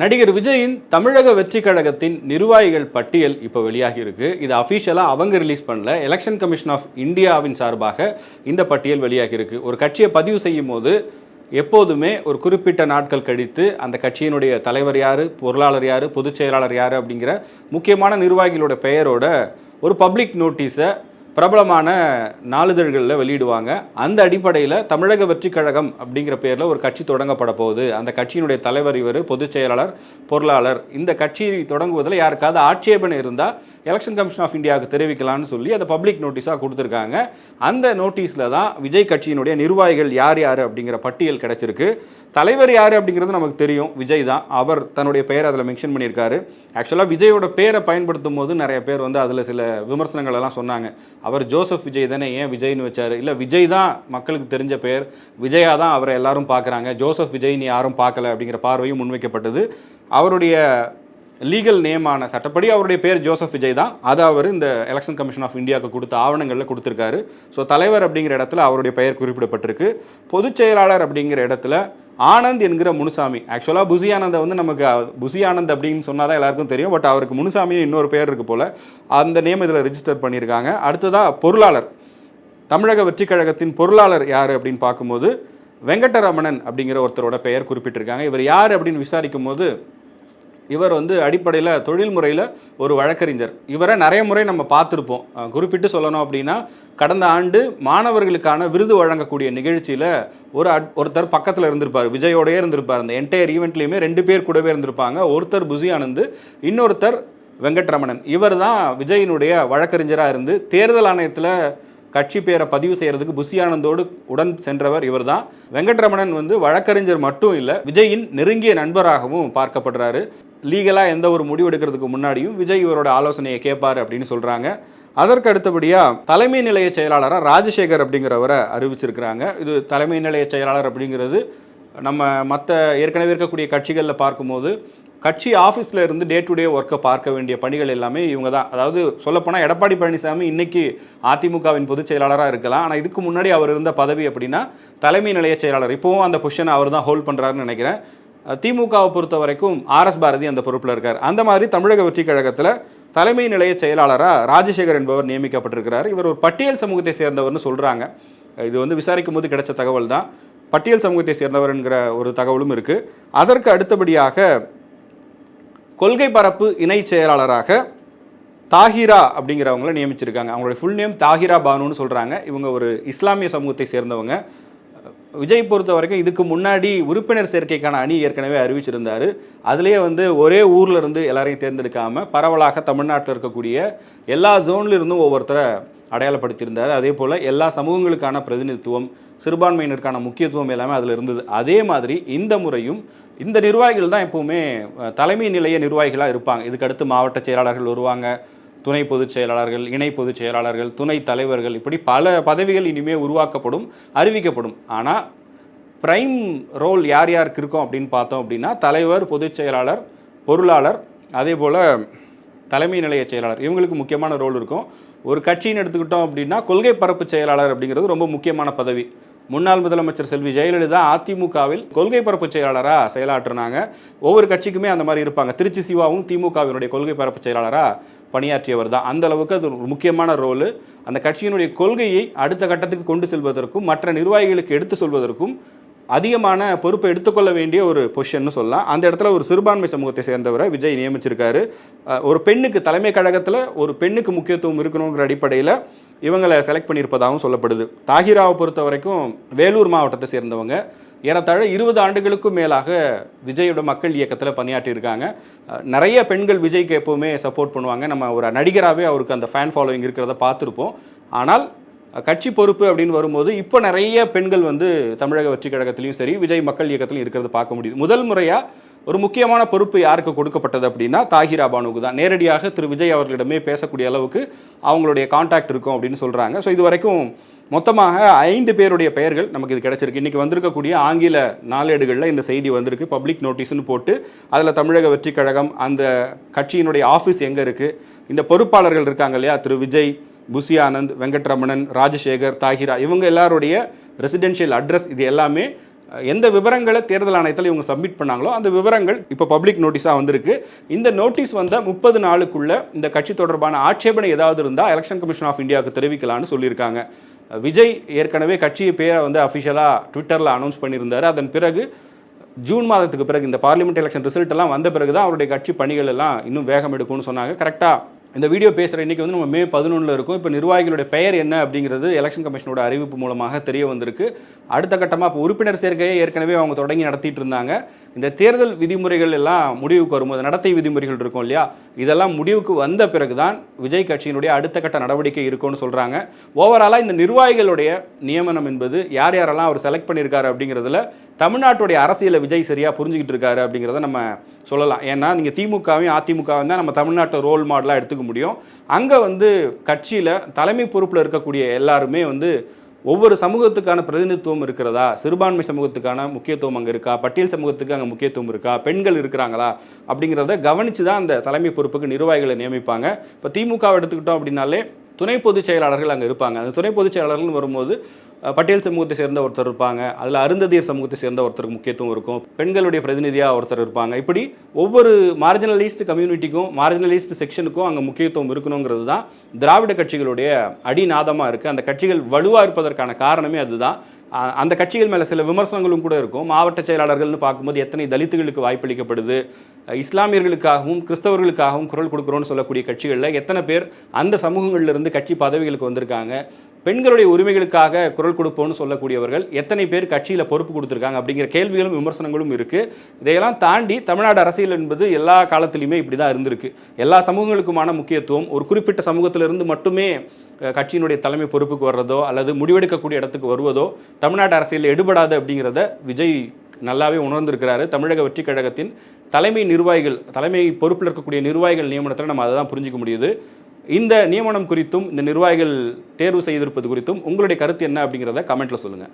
நடிகர் விஜயின் தமிழக வெற்றி கழகத்தின் நிர்வாகிகள் பட்டியல் இப்போ வெளியாகி இருக்கு இது அஃபீஷியலாக அவங்க ரிலீஸ் பண்ணல. எலெக்ஷன் கமிஷன் ஆஃப் இந்தியாவின் சார்பாக இந்த பட்டியல் வெளியாகி இருக்கு ஒரு கட்சியை பதிவு செய்யும் போது எப்போதுமே ஒரு குறிப்பிட்ட நாட்கள் கழித்து அந்த கட்சியினுடைய தலைவர் யார் பொருளாளர் யார் பொதுச் செயலாளர் யார் அப்படிங்கிற முக்கியமான நிர்வாகிகளோட பெயரோட ஒரு பப்ளிக் நோட்டீஸை பிரபலமான நாளிதழ்களில் வெளியிடுவாங்க. அந்த அடிப்படையில் தமிழக வெற்றிக் கழகம் அப்படிங்கிற பேரில் ஒரு கட்சி தொடங்கப்பட போகுது. அந்த கட்சியினுடைய தலைவர் இவர் பொதுச் செயலாளர் பொருளாளர். இந்த கட்சி தொடங்குவதில் யாருக்காவது ஆட்சேபனை இருந்தால் எலெக்ஷன் கமிஷன் ஆஃப் இந்தியாவுக்கு தெரிவிக்கலாம்னு சொல்லி அதை பப்ளிக் நோட்டீஸாக கொடுத்துருக்காங்க. அந்த நோட்டீஸில் தான் விஜய் கட்சியினுடைய நிர்வாகிகள் யார் யார் அப்படிங்கிற பட்டியல் கிடைச்சிருக்கு. தலைவர் யார் அப்படிங்கிறது நமக்கு தெரியும். விஜய் தான். அவர் தன்னுடைய பெயரை அதில் மென்ஷன் பண்ணியிருக்காரு. ஆக்சுவலாக விஜயோட பேரை பயன்படுத்தும் போது நிறைய பேர் வந்து அதில் சில விமர்சனங்கள் எல்லாம் சொன்னாங்க. அவர் ஜோசப் விஜய் தானே ஏன் விஜய்னு வச்சார்? இல்லை விஜய் தான் மக்களுக்கு தெரிஞ்ச பெயர். விஜயா தான் அவரை எல்லாரும் பார்க்குறாங்க. ஜோசப் விஜய்னு யாரும் பார்க்கல அப்படிங்கிற பார்வையும் முன்வைக்கப்பட்டது. அவருடைய லீகல் நேமான சட்டப்படி அவருடைய பேர் ஜோசப் விஜய் தான். அதை அவர் இந்த எலெக்ஷன் கமிஷன் ஆஃப் இந்தியாவுக்கு கொடுத்த ஆவணங்களில் கொடுத்துருக்காரு. ஸோ தலைவர் அப்படிங்கிற இடத்துல அவருடைய பெயர் குறிப்பிடப்பட்டிருக்கு. பொதுச் செயலாளர் அப்படிங்கிற இடத்துல ஆனந்த் என்கிற முனுசாமி. ஆக்சுவலாக புசி ஆனந்த வந்து நமக்கு புசி ஆனந்த் அப்படின்னு சொன்னால் தான் எல்லாருக்கும் தெரியும். பட் அவருக்கு முனுசாமின்னு இன்னொரு பேர் இருக்கு போல். அந்த நேம் இதில் ரிஜிஸ்டர் பண்ணியிருக்காங்க. அடுத்ததாக பொருளாளர். தமிழக வெற்றிக் கழகத்தின் பொருளாளர் யார் அப்படின்னு பார்க்கும்போது வெங்கடரமணன் அப்படிங்கிற ஒருத்தரோட பெயர் குறிப்பிட்டிருக்காங்க. இவர் யார் அப்படின்னு விசாரிக்கும் போது இவர் வந்து அடிப்படையில் தொழில் முறையில் ஒரு வழக்கறிஞர். இவரை நிறைய முறை நம்ம பார்த்துருப்போம். குறிப்பிட்டு சொல்லணும் அப்படின்னா கடந்த ஆண்டு மாணவர்களுக்கான விருது வழங்கக்கூடிய நிகழ்ச்சியில் ஒரு அட்- ஒருத்தர் பக்கத்தில் இருந்திருப்பார். விஜயோடையே இருந்திருப்பார். அந்த என்டையர் ஈவெண்ட்லேயுமே ரெண்டு பேர் கூடவே இருந்திருப்பாங்க. ஒருத்தர் புசி ஆனந்து இன்னொருத்தர் வெங்கட்ரமணன். இவர் தான் விஜயினுடைய வழக்கறிஞராக இருந்து தேர்தல் ஆணையத்தில் கட்சி பேரை பதிவு செய்கிறதுக்கு புசி ஆனந்தோடு உடன் சென்றவர் இவர் தான். வெங்கட்ரமணன் வந்து வழக்கறிஞர் மட்டும் இல்லை விஜயின் நெருங்கிய நண்பராகவும் பார்க்கப்படுறாரு. லீகலாக எந்த ஒரு முடிவு எடுக்கிறதுக்கு முன்னாடியும் விஜய் இவரோட ஆலோசனையை கேட்பார் அப்படின்னு சொல்கிறாங்க அதற்கு அடுத்தபடியாக தலைமை நிலைய செயலாளராக ராஜசேகர் அப்படிங்கிறவரை அறிவிச்சிருக்கிறாங்க. இது தலைமை நிலைய செயலாளர் அப்படிங்கிறது நம்ம மற்ற ஏற்கனவே இருக்கக்கூடிய கட்சிகளில் பார்க்கும்போது கட்சி ஆஃபீஸில் இருந்து டே டு டே ஒர்க்கை பார்க்க வேண்டிய பணிகள் எல்லாமே இவங்க தான் அதாவது சொல்லப்போனால் எடப்பாடி பழனிசாமி இன்றைக்கி அதிமுகவின் பொதுச் செயலாளராக இருக்கலாம். ஆனால் இதுக்கு முன்னாடி அவர் இருந்த பதவி அப்படின்னா தலைமை நிலைய செயலாளர். இப்போவும் அந்த பொசிஷனை அவர் தான் ஹோல்ட் பண்ணுறாருன்னு நினைக்கிறேன். திமுகவை பொறுத்த வரைக்கும் ஆர்எஸ் பாரதி அந்த பொறுப்பில் இருக்கார். அந்த மாதிரி தமிழக வெற்றி கழகத்தில் தலைமை நிலைய செயலாளராக ராஜசேகர் என்பவர் நியமிக்கப்பட்டிருக்கிறார். இவர் ஒரு பட்டியல் சமூகத்தை சேர்ந்தவர்னு சொல்கிறாங்க இது வந்து விசாரிக்கும் போது கிடைச்ச தகவல் தான். பட்டியல் சமூகத்தை சேர்ந்தவர் என்கிற ஒரு தகவலும் இருக்குது அதற்கு அடுத்தபடியாக கொள்கை பரப்பு இணை செயலாளராக தாஹிரா அப்படிங்கிறவங்கள நியமிச்சிருக்காங்க. அவங்களுடைய ஃபுல் நேம் தாஹிரா பானுன்னு சொல்கிறாங்க இவங்க ஒரு இஸ்லாமிய சமூகத்தை சேர்ந்தவங்க. விஜய் பொறுத்த வரைக்கும் இதுக்கு முன்னாடி உறுப்பினர் சேர்க்கைக்கான அணி ஏற்கனவே அறிவிச்சிருந்தார். அதுலேயே வந்து ஒரே ஊரில் இருந்து எல்லாரையும் தேர்ந்தெடுக்காம பரவலாக தமிழ்நாட்டில் இருக்கக்கூடிய எல்லா ஜோன்லேருந்தும் ஒவ்வொருத்தரை அடையாளப்படுத்தியிருந்தார். அதே போல் எல்லா சமூகங்களுக்கான பிரதிநிதித்துவம் சிறுபான்மையினருக்கான முக்கியத்துவம் எல்லாமே அதில் இருந்தது. அதே மாதிரி இந்த முறையும் இந்த நிர்வாகிகள் தான் எப்போவுமே தலைமை நிலைய நிர்வாகிகளாக இருப்பாங்க. இதுக்கடுத்து மாவட்ட செயலாளர்கள் வருவாங்க. துணை பொதுச் செயலாளர்கள் இணை பொதுச் செயலாளர்கள் துணை தலைவர்கள் இப்படி பல பதவிகள் இனிமே உருவாக்கப்படும் அறிவிக்கப்படும். ஆனால் பிரைம் ரோல் யார் யாருக்கு இருக்கும் அப்படின்னு பார்த்தோம் அப்படின்னா தலைவர் பொதுச் செயலாளர் பொருளாளர் அதே போல் தலைமை நிலைய செயலாளர். இவங்களுக்கு முக்கியமான ரோல் இருக்கும். ஒரு கட்சின்னு எடுத்துக்கிட்டோம் அப்படின்னா கொள்கை பரப்பு செயலாளர் அப்படிங்கிறது ரொம்ப முக்கியமான பதவி. முன்னாள் முதலமைச்சர் செல்வி ஜெயலலிதா அதிமுகவில் கொள்கை பரப்பு செயலாளராக செயலாற்றினாங்க. ஒவ்வொரு கட்சிக்குமே அந்த மாதிரி இருப்பாங்க. திருச்சி சிவாவும் திமுகவினுடைய கொள்கை பரப்பு செயலாளராக பணியாற்றியவர் தான். அந்த அளவுக்கு அது ஒரு முக்கியமான ரோலு. அந்த கட்சியினுடைய கொள்கையை அடுத்த கட்டத்துக்கு கொண்டு செல்வதற்கும் மற்ற நிர்வாகிகளுக்கு எடுத்து சொல்வதற்கும் அதிகமான பொறுப்பை எடுத்துக்கொள்ள வேண்டிய ஒரு பொசிஷன் சொல்லலாம். அந்த இடத்துல ஒரு சிறுபான்மை சமூகத்தை சேர்ந்தவரை விஜய் நியமிச்சிருக்காரு. ஒரு பெண்ணுக்கு தலைமை கழகத்தில் ஒரு பெண்ணுக்கு முக்கியத்துவம் இருக்கணுங்கிற அடிப்படையில் இவங்களை செலக்ட் பண்ணியிருப்பதாகவும் சொல்லப்படுது. தாகிராவை பொறுத்த வரைக்கும் வேலூர் மாவட்டத்தை சேர்ந்தவங்க. ஏறத்தாழ இருபது ஆண்டுகளுக்கும் மேலாக விஜயோட மக்கள் இயக்கத்தில் பணியாற்றியிருக்காங்க. நிறைய பெண்கள் விஜய்க்கு எப்போவுமே சப்போர்ட் பண்ணுவாங்க. நம்ம ஒரு நடிகராகவே அவருக்கு அந்த ஃபேன் ஃபாலோவிங் இருக்கிறத பார்த்துருப்போம். ஆனால் கட்சி பொறுப்பு அப்படின்னு வரும்போது இப்போ நிறைய பெண்கள் வந்து தமிழக வெற்றி கழகத்திலையும் சரி விஜய் மக்கள் இயக்கத்திலையும் இருக்கிறத பார்க்க முடியுது. முதல் முறையாக ஒரு முக்கியமான பொறுப்பு யாருக்கு கொடுக்கப்பட்டது அப்படின்னா தாகிரா பானுக்கு தான். நேரடியாக திரு விஜய் அவர்களிடமே பேசக்கூடிய அளவுக்கு அவங்களுடைய காண்டாக்ட் இருக்கும் அப்படின்னு சொல்கிறாங்க ஸோ இது வரைக்கும் மொத்தமாக ஐந்து பேருடைய பெயர்கள் நமக்கு இது கிடைச்சிருக்கு. இன்றைக்கி வந்திருக்கக்கூடிய ஆங்கில நாளேடுகளில் இந்த செய்தி வந்திருக்கு. பப்ளிக் நோட்டீஸ்னு போட்டு அதில் தமிழக வெற்றி கழகம் அந்த கட்சியினுடைய ஆஃபீஸ் எங்கே இருக்குது இந்த பொறுப்பாளர்கள் இருக்காங்க இல்லையா? திரு விஜய் புசி ஆனந்த் வெங்கட்ரமணன் ராஜசேகர் தாகிரா இவங்க எல்லாருடைய ரெசிடென்ஷியல் அட்ரஸ் இது எல்லாமே எந்த விவரங்களை தேர்தல் ஆணையத்தில் இவங்க சப்மிட் பண்ணாங்களோ அந்த விவரங்கள் இப்போ பப்ளிக் நோட்டீஸாக வந்திருக்கு. இந்த நோட்டீஸ் வந்த முப்பது நாளுக்குள்ள இந்த கட்சி தொடர்பான ஆட்சேபனை ஏதாவது இருந்தால் எலெக்ஷன் கமிஷன் ஆஃப் இந்தியாவுக்கு தெரிவிக்கலாம்னு சொல்லியிருக்காங்க. விஜய் ஏற்கனவே கட்சியை பேரை வந்து அஃபிஷியலாக ட்விட்டரில் அனௌன்ஸ் பண்ணியிருந்தார். அதன் பிறகு ஜூன் மாதத்துக்கு பிறகு இந்த பார்லிமெண்ட் எலெக்ஷன் ரிசல்ட் எல்லாம் வந்த பிறகு தான் அவருடைய கட்சி பணிகள் எல்லாம் இன்னும் வேகம் எடுக்கும்னு சொன்னாங்க கரெக்டாக இந்த வீடியோ பேசுகிற இன்னைக்கு வந்து நம்ம மே பதினொன்றில் இருக்கும். இப்போ நிர்வாகிகளுடைய பெயர் என்ன அப்படிங்கிறது எலெக்ஷன் கமிஷனோட அறிவிப்பு மூலமாக தெரிய வந்திருக்கு. அடுத்த கட்டமாக இப்போ உறுப்பினர் சேர்க்கையை ஏற்கனவே அவங்க தொடங்கி நடத்திட்டு இருந்தாங்க. இந்த தேர்தல் விதிமுறைகள் எல்லாம் முடிவுக்கு வரும்போது நடத்தை விதிமுறைகள் இருக்கும் இல்லையா? இதெல்லாம் முடிவுக்கு வந்த பிறகு தான் விஜய் கட்சியினுடைய அடுத்த கட்ட நடவடிக்கை இருக்கும்னு சொல்கிறாங்க ஓவராலாக இந்த நிர்வாகிகளுடைய நியமனம் என்பது யார் யாரெல்லாம் அவர் செலக்ட் பண்ணியிருக்காரு அப்படிங்கிறதுல தமிழ்நாட்டுடைய அரசியலை விஜய் சரியாக புரிஞ்சுக்கிட்டு இருக்காரு அப்படிங்கிறத நம்ம சொல்லலாம். ஏன்னா நீங்கள் திமுகவையும் அதிமுகவும் தான் நம்ம தமிழ்நாட்டை ரோல் மாடலாக எடுத்துக்க முடியும். அங்கே வந்து கட்சியில் தலைமை பொறுப்பில் இருக்கக்கூடிய எல்லாருமே வந்து ஒவ்வொரு சமூகத்துக்கான பிரதிநிதித்துவம் இருக்கிறதா? சிறுபான்மை சமூகத்துக்கான முக்கியத்துவம் அங்கே இருக்கா? பட்டியல் சமூகத்துக்கு அங்கே முக்கியத்துவம் இருக்கா? பெண்கள் இருக்கிறாங்களா? அப்படிங்கிறத கவனித்து தான் அந்த தலைமை பொறுப்புக்கு நிர்வாகிகளை நியமிப்பாங்க. இப்போ திமுக எடுத்துக்கிட்டோம் அப்படின்னாலே துணை பொதுச் செயலாளர்கள் அங்கே இருப்பாங்க. அந்த துணை பொதுச் செயலாளர்கள் வரும்போது பட்டேல் சமூகத்தை சேர்ந்த ஒருத்தர் இருப்பாங்க. அதில் அருந்ததியர் சமூகத்தை சேர்ந்த ஒருத்தருக்கு முக்கியத்துவம் இருக்கும். பெண்களுடைய பிரதிநிதியாக ஒருத்தர் இருப்பாங்க. இப்படி ஒவ்வொரு மார்ஜினலிஸ்ட் கம்யூனிட்டிக்கும் மார்ஜினலிஸ்ட் செக்ஷனுக்கும் அங்கே முக்கியத்துவம் இருக்கணுங்கிறது தான் திராவிட கட்சிகளுடைய அடிநாதமாக இருக்குது அந்த கட்சிகள் வலுவாக இருப்பதற்கான காரணமே அதுதான். அந்த கட்சிகள் மேலே சில விமர்சனங்களும் கூட இருக்கும். மாவட்ட செயலாளர்கள்னு பார்க்கும்போது எத்தனை தலித்துகளுக்கு வாய்ப்பளிக்கப்படுது. இஸ்லாமியர்களுக்காகவும் கிறிஸ்தவர்களுக்காகவும் குரல் கொடுக்குறோன்னு சொல்லக்கூடிய கட்சிகளில் எத்தனை பேர் அந்த சமூகங்கள்ல இருந்து கட்சி பதவிகளுக்கு வந்திருக்காங்க. பெண்களுடைய உரிமைகளுக்காக குரல் கொடுப்போம்னு சொல்லக்கூடியவர்கள் எத்தனை பேர் கட்சியில் பொறுப்பு கொடுத்துருக்காங்க அப்படிங்கிற கேள்விகளும் விமர்சனங்களும் இருக்குது இதையெல்லாம் தாண்டி தமிழ்நாடு அரசியல் என்பது எல்லா காலத்திலையுமே இப்படி தான் இருந்திருக்கு. எல்லா சமூகங்களுக்குமான முக்கியத்துவம் ஒரு குறிப்பிட்ட சமூகத்திலிருந்து மட்டுமே கட்சியினுடைய தலைமை பொறுப்புக்கு வர்றதோ அல்லது முடிவெடுக்கக்கூடிய இடத்துக்கு வருவதோ தமிழ்நாடு அரசியலில் எடுபடாது அப்படிங்கிறத விஜய் நல்லாவே உணர்ந்திருக்கிறாரு. தமிழக வெற்றி கழகத்தின் தலைமை நிர்வாகிகள் தலைமை பொறுப்பில் இருக்கக்கூடிய நிர்வாகிகள் நியமனத்தில் நம்ம அதை தான் புரிஞ்சிக்க முடியுது. இந்த நியமனம் குறித்தும் இந்த நிர்வாகிகள் தேர்வு செய்திருப்பது குறித்தும் உங்களுடைய கருத்து என்ன அப்படிங்கிறத கமெண்ட்ல சொல்லுங்க.